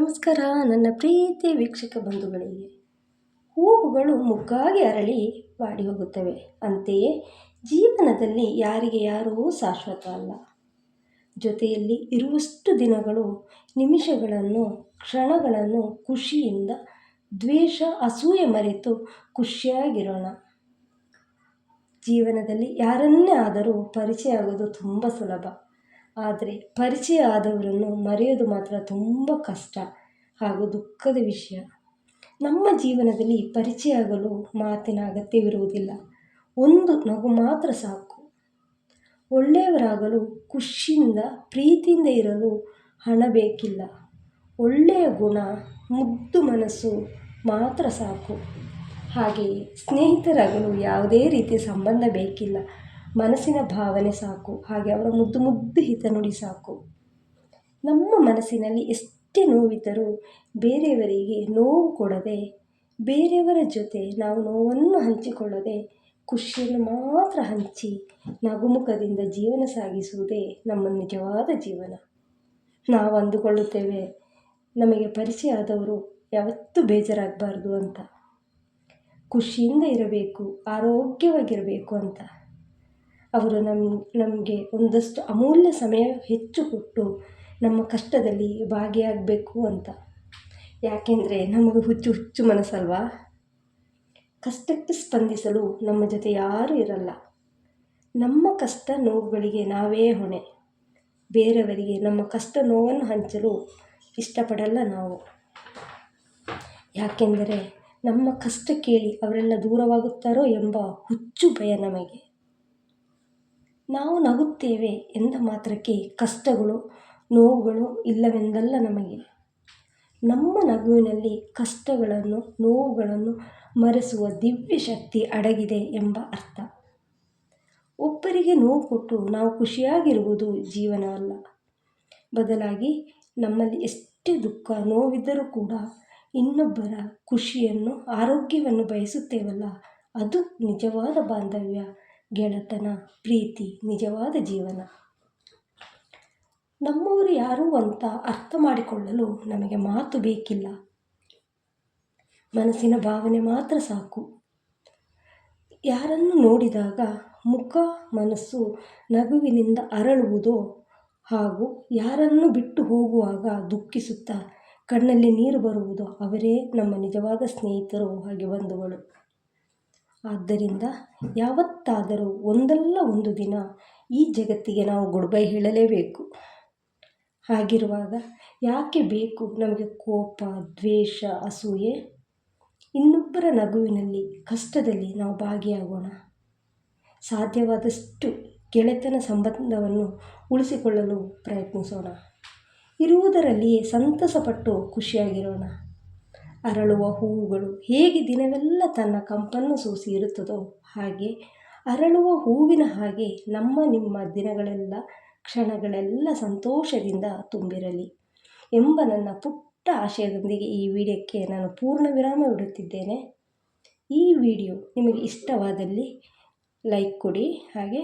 ನಮಸ್ಕಾರ. ನನ್ನ ಪ್ರೀತಿ ವೀಕ್ಷಕ ಬಂಧುಗಳಿಗೆ. ಹೂವುಗಳು ಮುಗ್ಗಾಗಿ ಅರಳಿ ಬಾಡಿ ಹೋಗುತ್ತವೆ. ಅಂತೆಯೇ ಜೀವನದಲ್ಲಿ ಯಾರಿಗೆ ಯಾರೂ ಶಾಶ್ವತ ಅಲ್ಲ. ಜೊತೆಯಲ್ಲಿ ಇರುವಷ್ಟು ದಿನಗಳು ನಿಮಿಷಗಳನ್ನು, ಕ್ಷಣಗಳನ್ನು ಖುಷಿಯಿಂದ, ದ್ವೇಷ, ಅಸೂಯೆ ಮರೆತು ಖುಷಿಯಾಗಿರೋಣ. ಜೀವನದಲ್ಲಿ ಯಾರನ್ನೇ ಆದರೂ ಪರಿಚಯ ಆಗೋದು ತುಂಬ ಸುಲಭ. ಆದರೆ ಪರಿಚಯ ಆದವರನ್ನು ಮರೆಯೋದು ಮಾತ್ರ ತುಂಬ ಕಷ್ಟ ಹಾಗೂ ದುಃಖದ ವಿಷಯ. ನಮ್ಮ ಜೀವನದಲ್ಲಿ ಪರಿಚಯ ಆಗಲು ಮಾತಿನ ಅಗತ್ಯವಿರುವುದಿಲ್ಲ. ಒಂದು ನಗು ಮಾತ್ರ ಸಾಕು. ಒಳ್ಳೆಯವರಾಗಲು ಖುಷಿಯಿಂದ, ಪ್ರೀತಿಯಿಂದ ಇರಲು ಹಣ ಬೇಕಿಲ್ಲ. ಒಳ್ಳೆಯ ಗುಣ, ಮುದ್ದು ಮನಸ್ಸು ಮಾತ್ರ ಸಾಕು. ಹಾಗೆಯೇ ಸ್ನೇಹಿತರಾಗಲು ಯಾವುದೇ ರೀತಿಯ ಸಂಬಂಧ ಬೇಕಿಲ್ಲ. ಮನಸ್ಸಿನ ಭಾವನೆ ಸಾಕು, ಹಾಗೆ ಅವರ ಮುದ್ದು ಮುದ್ದು ಹಿತನುಡಿ ಸಾಕು. ನಮ್ಮ ಮನಸ್ಸಿನಲ್ಲಿ ಎಷ್ಟೇ ನೋವಿದ್ದರೂ ಬೇರೆಯವರಿಗೆ ನೋವು ಕೊಡದೆ, ಬೇರೆಯವರ ಜೊತೆ ನಾವು ನೋವನ್ನು ಹಂಚಿಕೊಳ್ಳದೆ, ಖುಷಿಯನ್ನು ಮಾತ್ರ ಹಂಚಿ ನಗುಮುಖದಿಂದ ಜೀವನ ಸಾಗಿಸುವುದೇ ನಮ್ಮ ನಿಜವಾದ ಜೀವನ. ನಾವು ಅಂದುಕೊಳ್ಳುತ್ತೇವೆ, ನಮಗೆ ಪರಿಚಯ ಆದವರು ಯಾವತ್ತೂ ಬೇಜಾರಾಗಬಾರ್ದು ಅಂತ. ಖುಷಿಯಿಂದ ಇರಬೇಕು, ಆರೋಗ್ಯವಾಗಿರಬೇಕು ಅಂತ. ಅವರು ನಮ್ಮ ನಮಗೆ ಒಂದಷ್ಟು ಅಮೂಲ್ಯ ಸಮಯ ಹೆಚ್ಚು ಕೊಟ್ಟು ನಮ್ಮ ಕಷ್ಟದಲ್ಲಿ ಭಾಗಿಯಾಗಬೇಕು ಅಂತ. ಯಾಕೆಂದರೆ ನಮಗೆ ಹುಚ್ಚು ಹುಚ್ಚು ಮನಸ್ಸಲ್ವಾ? ಕಷ್ಟಕ್ಕೆ ಸ್ಪಂದಿಸಲು ನಮ್ಮ ಜೊತೆ ಯಾರೂ ಇರಲ್ಲ. ನಮ್ಮ ಕಷ್ಟ ನೋವುಗಳಿಗೆ ನಾವೇ ಹೊಣೆ. ಬೇರೆಯವರಿಗೆ ನಮ್ಮ ಕಷ್ಟ ನೋವನ್ನು ಹಂಚಲು ಇಷ್ಟಪಡಲ್ಲ ನಾವು. ಯಾಕೆಂದರೆ ನಮ್ಮ ಕಷ್ಟ ಕೇಳಿ ಅವರೆಲ್ಲ ದೂರವಾಗುತ್ತಾರೋ ಎಂಬ ಹುಚ್ಚು ಭಯ ನಮಗೆ. ನಾವು ನಗುತ್ತೇವೆ ಎಂದ ಮಾತ್ರಕ್ಕೆ ಕಷ್ಟಗಳು, ನೋವುಗಳು ಇಲ್ಲವೆಂದಲ್ಲ ನಮಗೆ. ನಮ್ಮ ನಗುವಿನಲ್ಲಿ ಕಷ್ಟಗಳನ್ನು, ನೋವುಗಳನ್ನು ಮರೆಸುವ ದಿವ್ಯ ಶಕ್ತಿ ಅಡಗಿದೆ ಎಂಬ ಅರ್ಥ. ಒಬ್ಬರಿಗೆ ನೋವು ಕೊಟ್ಟು ನಾವು ಖುಷಿಯಾಗಿರುವುದು ಜೀವನವಲ್ಲ ಬದಲಾಗಿ ನಮ್ಮಲ್ಲಿ ಎಷ್ಟೇ ದುಃಖ, ನೋವಿದ್ದರೂ ಕೂಡ ಇನ್ನೊಬ್ಬರ ಖುಷಿಯನ್ನು, ಆರೋಗ್ಯವನ್ನು ಬಯಸುತ್ತೇವಲ್ಲ, ಅದು ನಿಜವಾದ ಬಾಂಧವ್ಯ. ಗೆಳೆತನ, ಪ್ರೀತಿ, ನಿಜವಾದ ಜೀವನ. ನಮ್ಮವರು ಯಾರು ಅಂತ ಅರ್ಥ ಮಾಡಿಕೊಳ್ಳಲು ನಮಗೆ ಮಾತು ಬೇಕಿಲ್ಲ. ಮನಸ್ಸಿನ ಭಾವನೆ ಮಾತ್ರ ಸಾಕು. ಯಾರನ್ನು ನೋಡಿದಾಗ ಮುಖ, ಮನಸ್ಸು ನಗುವಿನಿಂದ ಅರಳುವುದೋ ಹಾಗೂ ಯಾರನ್ನು ಬಿಟ್ಟು ಹೋಗುವಾಗ ದುಃಖಿಸುತ್ತಾ ಕಣ್ಣಲ್ಲಿ ನೀರು ಬರುವುದೋ ಅವರೇ ನಮ್ಮ ನಿಜವಾದ ಸ್ನೇಹಿತರು ಹಾಗೆ ಬಂಧುಗಳು. ಆದ್ದರಿಂದ ಯಾವತ್ತಾದರೂ ಒಂದಲ್ಲ ಒಂದು ದಿನ ಈ ಜಗತ್ತಿಗೆ ನಾವು ಗುಡ್ ಬೈ ಹೇಳಲೇಬೇಕು. ಹಾಗಿರುವಾಗ ಯಾಕೆ ಬೇಕು? ನಮಗೆ ಕೋಪ, ದ್ವೇಷ, ಅಸೂಯೆ? ಇನ್ನೊಬ್ಬರ ನಗುವಿನಲ್ಲಿ, ಕಷ್ಟದಲ್ಲಿ ನಾವು ಭಾಗಿಯಾಗೋಣ. ಸಾಧ್ಯವಾದಷ್ಟು ಗೆಳೆತನ ಸಂಬಂಧವನ್ನು ಉಳಿಸಿಕೊಳ್ಳಲು ಪ್ರಯತ್ನಿಸೋಣ. ಇರುವುದರಲ್ಲಿಯೇ ಸಂತಸಪಟ್ಟು ಖುಷಿಯಾಗಿರೋಣ. ಅರಳುವ ಹೂವುಗಳು ಹೇಗೆ ದಿನವೆಲ್ಲ ತನ್ನ ಕಂಪನ್ನು ಸೂಸಿ ಇರುತ್ತದೋ ಹಾಗೆ ಅರಳುವ ಹೂವಿನ ಹಾಗೆ ನಮ್ಮ ನಿಮ್ಮ ದಿನಗಳೆಲ್ಲ ಕ್ಷಣಗಳೆಲ್ಲ ಸಂತೋಷದಿಂದ ತುಂಬಿರಲಿ ಎಂಬ ನನ್ನ ಪುಟ್ಟ ಆಶಯದೊಂದಿಗೆ ಈ ವಿಡಿಯೋಕ್ಕೆ ನಾನು ಪೂರ್ಣ ವಿರಾಮ ಬಿಡುತ್ತಿದ್ದೇನೆ. ಈ ವಿಡಿಯೋ ನಿಮಗೆ ಇಷ್ಟವಾದಲ್ಲಿ ಲೈಕ್ ಕೊಡಿ ಹಾಗೆ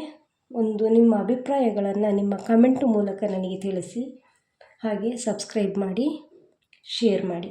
ಒಂದು ನಿಮ್ಮ ಅಭಿಪ್ರಾಯಗಳನ್ನು ನಿಮ್ಮ ಕಮೆಂಟ್ ಮೂಲಕ ನನಗೆ ತಿಳಿಸಿ ಹಾಗೆ ಸಬ್ಸ್ಕ್ರೈಬ್ ಮಾಡಿ, ಶೇರ್ ಮಾಡಿ.